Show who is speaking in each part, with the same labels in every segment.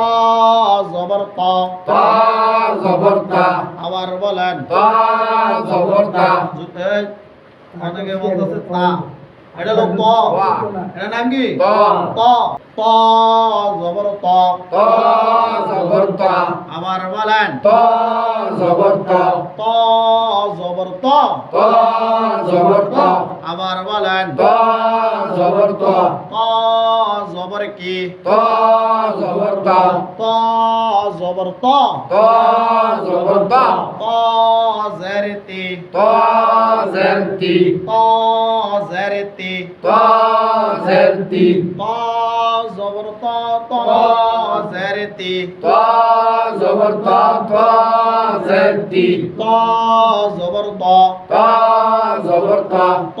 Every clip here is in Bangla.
Speaker 1: তা জবর ত।
Speaker 2: তা জবর তা।
Speaker 1: আবার বলেন
Speaker 2: তা জবর তা।
Speaker 1: এই, অনেকে বলতেছে তা। এটা হলো ত। এটা নাম কি?
Speaker 2: ত।
Speaker 1: ত। ত জবর ত।
Speaker 2: তা জবর তা।
Speaker 1: আবার বলেন
Speaker 2: তা জবর তা।
Speaker 1: ত জবর ত।
Speaker 2: তা জবর তা।
Speaker 1: আবার বলেন
Speaker 2: তা জবর তা।
Speaker 1: ত জবর কি?
Speaker 2: তা জবর তা।
Speaker 1: ত জবর ত।
Speaker 2: তা জবর তা।
Speaker 1: ত জেরতি।
Speaker 2: তা জেরতি।
Speaker 1: ত জেরতি।
Speaker 2: তা জেরতি।
Speaker 1: ত জবর ত ত জেরতি।
Speaker 2: তা জবর তা তা জেরতি।
Speaker 1: ত জবর ত।
Speaker 2: তা জবর তা।
Speaker 1: ত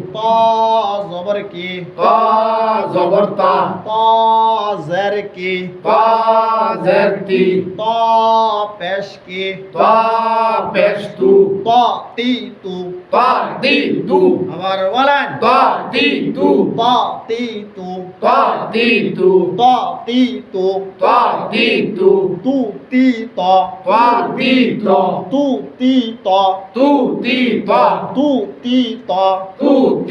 Speaker 2: তা
Speaker 1: ত
Speaker 2: তা
Speaker 1: ত জবর কি?
Speaker 2: তা জবর তা।
Speaker 1: ত জের কি?
Speaker 2: তা জেরতি
Speaker 1: ত পেশ কি?
Speaker 2: তা পেশতু
Speaker 1: ত। তি তু
Speaker 2: তা। দি তু।
Speaker 1: আবার বলেন।
Speaker 2: তা তু
Speaker 1: ত। তি তু
Speaker 2: তা। তু
Speaker 1: ত তি। তু
Speaker 2: তা তু।
Speaker 1: তু তি ত।
Speaker 2: তা ত
Speaker 1: তু। তি ত
Speaker 2: তু। ত
Speaker 1: তু তি। ত
Speaker 2: তু ত।
Speaker 1: ত তি তু।
Speaker 2: তা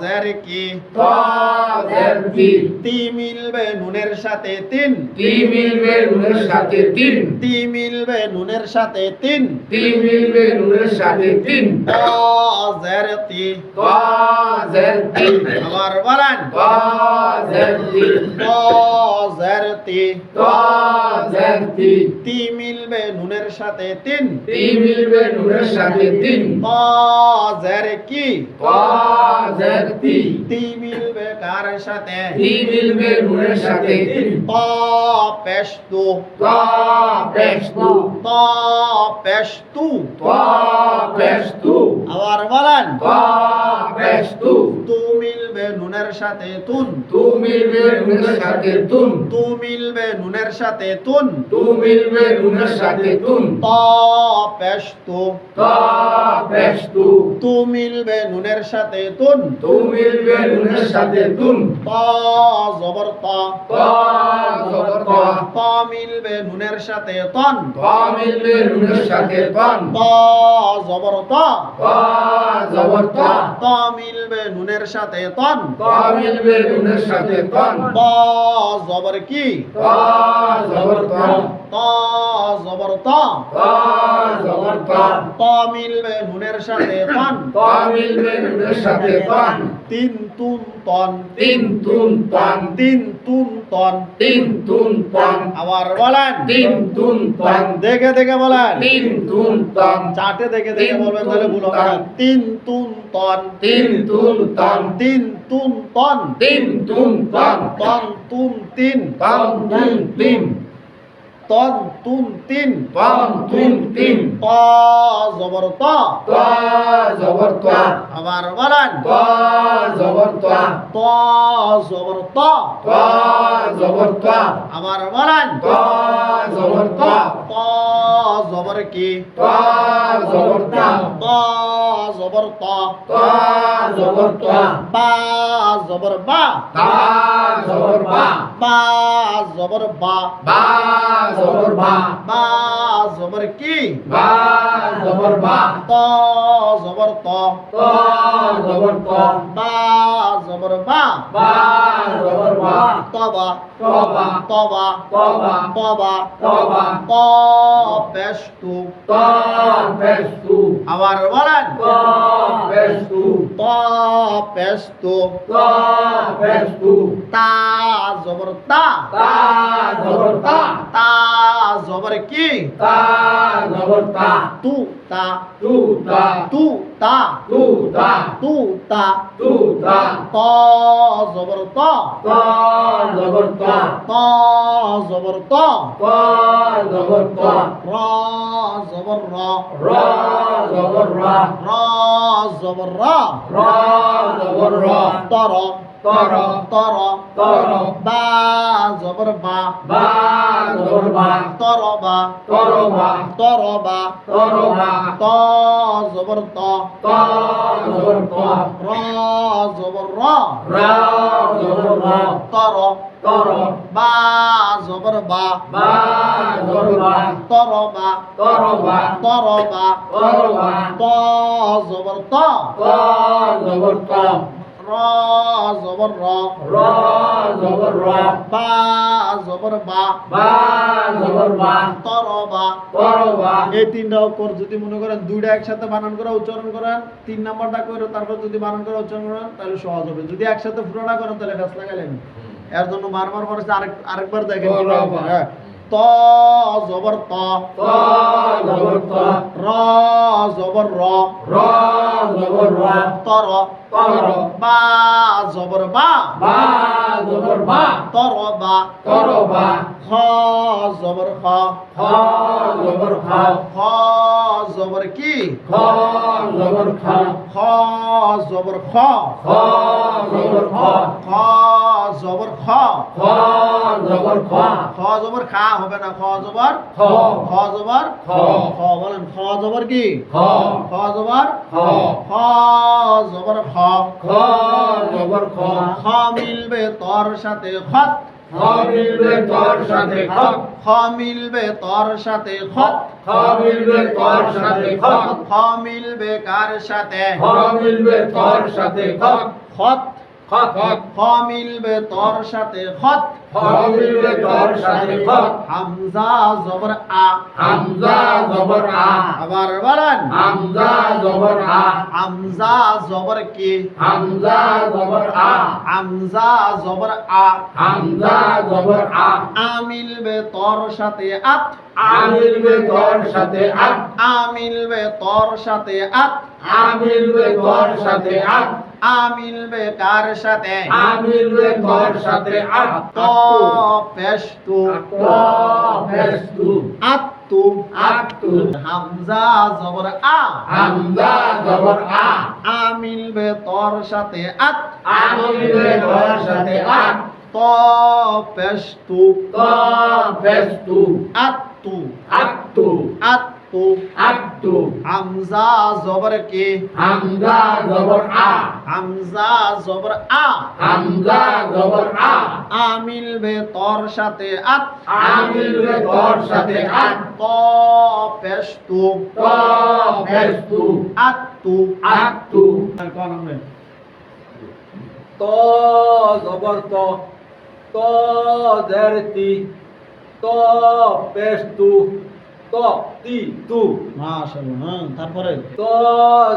Speaker 1: জের জের কি?
Speaker 2: তি
Speaker 1: মিলবে নুনের সাথে তিন।
Speaker 2: তি মিলবে নুনের সাথে তিন।
Speaker 1: তি মিলবে নুনের সাথে তিন।
Speaker 2: তি মিলবে নুনের সাথে তিন।
Speaker 1: ত জের তি
Speaker 2: তা জেরতি
Speaker 1: আবার বলেন।
Speaker 2: তা জেরতি
Speaker 1: ত জের তি
Speaker 2: তা
Speaker 1: মিলবে নুনের সাথে তিন।
Speaker 2: তি মিলবে নুনের সাথে তিন।
Speaker 1: ত জের কি?
Speaker 2: তা জেরতি
Speaker 1: তি মিলবে কার সাথে।
Speaker 2: তি মিলবে নুনের সাথে।
Speaker 1: ত পেশতু
Speaker 2: তা পেশতু
Speaker 1: ত পেশতু
Speaker 2: তা পেশতু
Speaker 1: আবার বলেন।
Speaker 2: তা পেশতু
Speaker 1: নুনের সাথে তুন।
Speaker 2: তু মিলবে নুনের সাথে তুন।
Speaker 1: তু মিলবে নুনের সাথে তুন।
Speaker 2: তু মিলবে নুনের সাথে তুন।
Speaker 1: ত পেশতু।
Speaker 2: তা পেশতু।
Speaker 1: তু মিলবে নুনের সাথে তুন।
Speaker 2: তু মিলবে নুনের সাথে তুন।
Speaker 1: ত জবর ত
Speaker 2: তা তা
Speaker 1: ত মিলবে নুনের সাথে তন।
Speaker 2: তা মিলবে নুনের সাথে তন।
Speaker 1: ত জবর ত।
Speaker 2: তা জবর ত।
Speaker 1: ত মিলবে নুনের সাথে তন।
Speaker 2: তা মিলবে নুনের সাথে তন।
Speaker 1: ব জবর কি?
Speaker 2: তা জবর ত।
Speaker 1: ত ত মিলবে নুনের সাথে তন
Speaker 2: তা মিলবে নুনের সাথে তন
Speaker 1: তিন তুন তন
Speaker 2: তিন তুন তন
Speaker 1: তিন তুন তন
Speaker 2: তিন তুন তন
Speaker 1: আবার বলেন
Speaker 2: তিন তুন তন
Speaker 1: দেখে দেখে বলেন
Speaker 2: তিন তুন তন
Speaker 1: চাটে দেখে দেখে
Speaker 2: তিন
Speaker 1: বলবেন তাহলে ভুল হবে
Speaker 2: তিন
Speaker 1: তুন তন তিন
Speaker 2: তুন তন তিন
Speaker 1: তুন তন তিন
Speaker 2: তুন তন তন
Speaker 1: তুন তিন তন
Speaker 2: তুন তিন তন
Speaker 1: তুন তিন তন
Speaker 2: তুন
Speaker 1: ত জবর ত
Speaker 2: তা জবর তা
Speaker 1: আবার বলেন
Speaker 2: তা জবর তা
Speaker 1: ত জবর ত
Speaker 2: তা জবর তা
Speaker 1: আবার বলেন
Speaker 2: তা জবর তা
Speaker 1: ত জবর কি?
Speaker 2: তা জবর তা
Speaker 1: ত জবর ত
Speaker 2: জবর ত
Speaker 1: বা জবর বা
Speaker 2: তা জবর বা
Speaker 1: বা জবর বা
Speaker 2: বা জবর বা
Speaker 1: বা জবর কি?
Speaker 2: বা জবর বা
Speaker 1: ত জবর ত
Speaker 2: ত জবর ত
Speaker 1: বা জবর বা তবা।
Speaker 2: তবা।
Speaker 1: তবা।
Speaker 2: তবা।
Speaker 1: তবা।
Speaker 2: তবা।
Speaker 1: ত পেশতু আবার বলেন।
Speaker 2: তা
Speaker 1: জবর তা
Speaker 2: তা জবর তা
Speaker 1: তা জবর কি?
Speaker 2: তা জবর তা।
Speaker 1: তু তা।
Speaker 2: তু তা।
Speaker 1: তু তা।
Speaker 2: তু তা।
Speaker 1: তু তা।
Speaker 2: তু তা।
Speaker 1: ত জবর ত।
Speaker 2: ত জবর ত।
Speaker 1: ত জবর ত।
Speaker 2: ত জবর ত।
Speaker 1: র জবর র।
Speaker 2: র জবর র।
Speaker 1: র জবর র।
Speaker 2: র জবর র।
Speaker 1: তর
Speaker 2: তর
Speaker 1: তর
Speaker 2: তর
Speaker 1: বা জবর বা।
Speaker 2: বা জবর বা।
Speaker 1: তর বা
Speaker 2: তর বা
Speaker 1: তর বা
Speaker 2: তর বা
Speaker 1: ত জবর ত।
Speaker 2: ত জবর ত।
Speaker 1: র জবর র।
Speaker 2: র জবর র।
Speaker 1: তর।
Speaker 2: তর।
Speaker 1: বা জবর বা।
Speaker 2: বা জবর বা।
Speaker 1: তর বা
Speaker 2: তর বা
Speaker 1: তর বা
Speaker 2: তর বা
Speaker 1: ত জবর ত।
Speaker 2: ত জবর ত।
Speaker 1: জবর র।
Speaker 2: র জবর র।
Speaker 1: বা জবর বা।
Speaker 2: বা জবর বা।
Speaker 1: তর বা।
Speaker 2: তর বা।
Speaker 1: এই তিনটা অক্ষর যদি মনে করেন দুইটা একসাথে বানান করে উচ্চারণ করেন তিন নাম্বারটা করে তারপর যদি বানান করে উচ্চারণ করেন তাহলে সহজ হবে। যদি একসাথে পুরোটা করেন তাহলে ফেস লাগালেন এর জন্য বারবার পরে আরেক আরেকবার দেখেন। হ্যাঁ। ত জবর ত
Speaker 2: ত জবর ত
Speaker 1: র জবর র
Speaker 2: র জবর র
Speaker 1: তর
Speaker 2: তর
Speaker 1: বা জবর বা
Speaker 2: বা জবর বা
Speaker 1: তর বা
Speaker 2: তর বা
Speaker 1: খ জবর খ
Speaker 2: খ জবর খ
Speaker 1: খ জবর কি?
Speaker 2: খ জবর খ
Speaker 1: খ জবর খ
Speaker 2: খ জবর খ
Speaker 1: খ জবর খ
Speaker 2: খ জবর খ
Speaker 1: খ জবর খা হবে না খ জবর
Speaker 2: খ
Speaker 1: খ জবর
Speaker 2: খ
Speaker 1: খ বলেন খ জবর কি
Speaker 2: খ
Speaker 1: খ জবর
Speaker 2: খ
Speaker 1: খ জবর খ
Speaker 2: খ জবর খ
Speaker 1: খ মিলবে তোর সাথে খত
Speaker 2: খ মিলবে তোর সাথে খ
Speaker 1: খ মিলবে তোর সাথে খত
Speaker 2: খ মিলবে তোর সাথে খ
Speaker 1: খ মিলবে কার সাথে
Speaker 2: খ মিলবে তোর সাথে খ
Speaker 1: খত
Speaker 2: খ খ
Speaker 1: মিলবে তোর সাথে খত
Speaker 2: খ মিলবে তোর সাথে খ
Speaker 1: হামজা জবর আ।
Speaker 2: হামজা জবর আ।
Speaker 1: আবার বলেন।
Speaker 2: হামজা জবর আ।
Speaker 1: হামজা জবর কি?
Speaker 2: হামজা জবর আ।
Speaker 1: হামজা জবর আ।
Speaker 2: হামজা জবর আ।
Speaker 1: আ মিলবে তোর সাথে আত।
Speaker 2: আ মিলবে তোর সাথে আ
Speaker 1: আ তোর সাথে আত।
Speaker 2: আ তোর সাথে আ
Speaker 1: আ মিলবে কার সাথে?
Speaker 2: মিলবে তোর সাথে? আ
Speaker 1: ত পেশতু
Speaker 2: ত পেস্তু
Speaker 1: আত্তু।
Speaker 2: আত্তু।
Speaker 1: হামজা জবর আ।
Speaker 2: হামজা জবর আ।
Speaker 1: মিলবে তোর সাথে আত।
Speaker 2: মিলবে তোর সাথে আ
Speaker 1: ত পেশতু
Speaker 2: ত পেস্তু
Speaker 1: আত্তু।
Speaker 2: আত্তু।
Speaker 1: আত্তু।
Speaker 2: আত্তু
Speaker 1: হামজা জবর কি?
Speaker 2: হামজা জবর আ।
Speaker 1: হামজা জবর আ।
Speaker 2: হামজা জবর আ।
Speaker 1: আ মিলবে তোর সাথে আত।
Speaker 2: আ মিলবে তোর সাথে আ
Speaker 1: ত পেশতু
Speaker 2: ত
Speaker 1: আত্তু। কোন আমরা
Speaker 3: ত জবর ত। ত জেরতি ত পেস্তু ত তি তু।
Speaker 1: মাশাআল্লাহ হ্যাঁ তারপরে?
Speaker 3: ত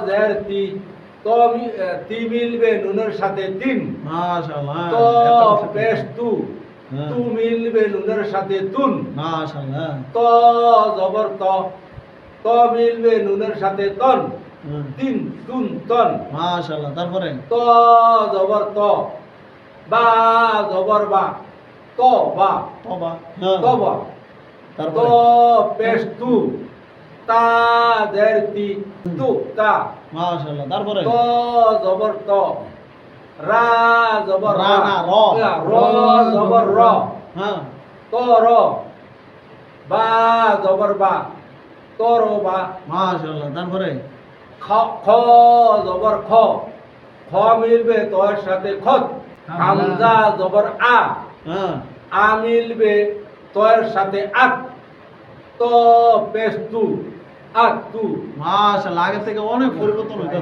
Speaker 3: জেরতি ত। মি- তি মিলবে নুনের সাথে তিন।
Speaker 1: মাশাআল্লাহ
Speaker 3: ত পেস্তু
Speaker 1: হ্যাঁ।
Speaker 3: তু মিলবে নুনের সাথে তুন।
Speaker 1: মাশাআল্লাহ
Speaker 3: ত জবর ত। ত মিলবে নুনের সাথে তন।
Speaker 1: হ্যাঁ।
Speaker 3: তিন তুন তন।
Speaker 1: মাশাআল্লাহ তারপরে?
Speaker 3: ত জবর ত। বা জবর বা। ত বা।
Speaker 1: তবা হ্যাঁ।
Speaker 3: ত বা। ত
Speaker 1: তারপরে
Speaker 3: পেশ তু। তা দের তি তু। তা।
Speaker 1: মাশাআল্লাহ তারপরে?
Speaker 3: ত জবর ত। রা জবর
Speaker 1: রা। না, র।
Speaker 3: র। জবর র।
Speaker 1: হ্যাঁ।
Speaker 3: ত র। বা জবর বা। ত র বা।
Speaker 1: মাশাআল্লাহ তারপরে?
Speaker 3: খ খ জবর খ। খ মিলবে তোর সাথে খত। হামজা। জবর আ।
Speaker 1: হ্যাঁ।
Speaker 3: আ মিলবে তোর সাথে আত। তো পেস্তু আর তু
Speaker 1: মাস আগে থেকে অনেক পরিবর্তন হয়েছে